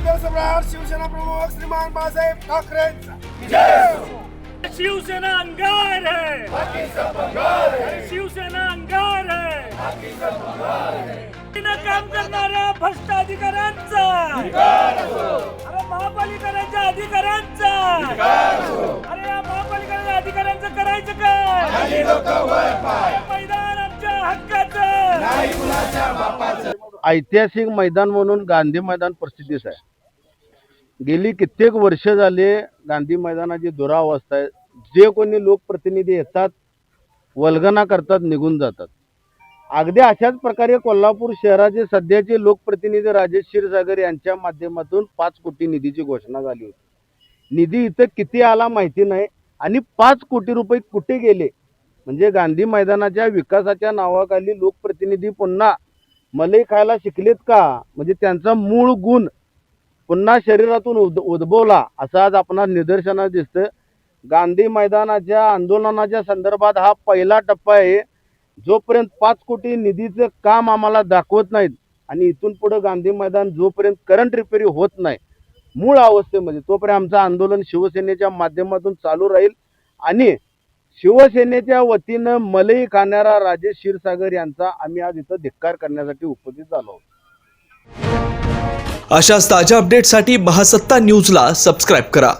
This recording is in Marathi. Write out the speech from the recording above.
सम्राट शिवसेना प्रमुख श्रीमान बाळासाहेब ठाकरेंचा शिवसेना अंगार है। शिवसेना अंगार है। काम करणाऱ्या भ्रष्ट अधिकाऱ्यांचा अरे महापालिकांच्या अधिकाऱ्यांचा। अरे या महापालिकांच्या अधिकाऱ्यांचं करायचं काय? मैदान आमच्या हक्काचं. ऐतिहासिक मैदान म्हणून गांधी मैदान प्रसिद्धीच आहे. गेली कित्येक वर्ष झाले गांधी मैदानाची दुरावस्था आहे. जे कोणी लोकप्रतिनिधी येतात वल्गना करतात निघून जातात. अगदी अशाच प्रकारे कोल्हापूर शहराचे सध्याचे लोकप्रतिनिधी राजेश क्षीरसागर यांच्या माध्यमातून पाच कोटी निधीची घोषणा झाली होती. निधी इथं किती आला माहिती नाही आणि पाच कोटी रुपये कुठे गेले? म्हणजे गांधी मैदानाच्या विकासाच्या नावाखाली लोकप्रतिनिधी पुन्हा मलई खायला शिकलेत का? म्हणजे त्यांचा मूळ गुण पुन्हा शरीरातून उद उद्भवला असं आज आपणास निदर्शनास दिसतं गांधी मैदानाच्या आंदोलनाच्या संदर्भात हा पहिला टप्पा आहे. जोपर्यंत पाच कोटी निधीचं काम आम्हाला दाखवत नाहीत आणि इथून पुढं गांधी मैदान जोपर्यंत करंट रिपेरी होत नाही मूळ अवस्थेमध्ये तोपर्यंत आमचं आंदोलन शिवसेनेच्या माध्यमातून चालू राहील आणि शिवसेनेच्या वतीनं मलई खाणारा राजेश क्षीरसागर यांचा आम्ही आज इथं धिक्कार करण्यासाठी उपस्थित झालो अशाच ताज्या अपडेटसाठी महासत्ता न्यूजला सबस्क्राईब करा.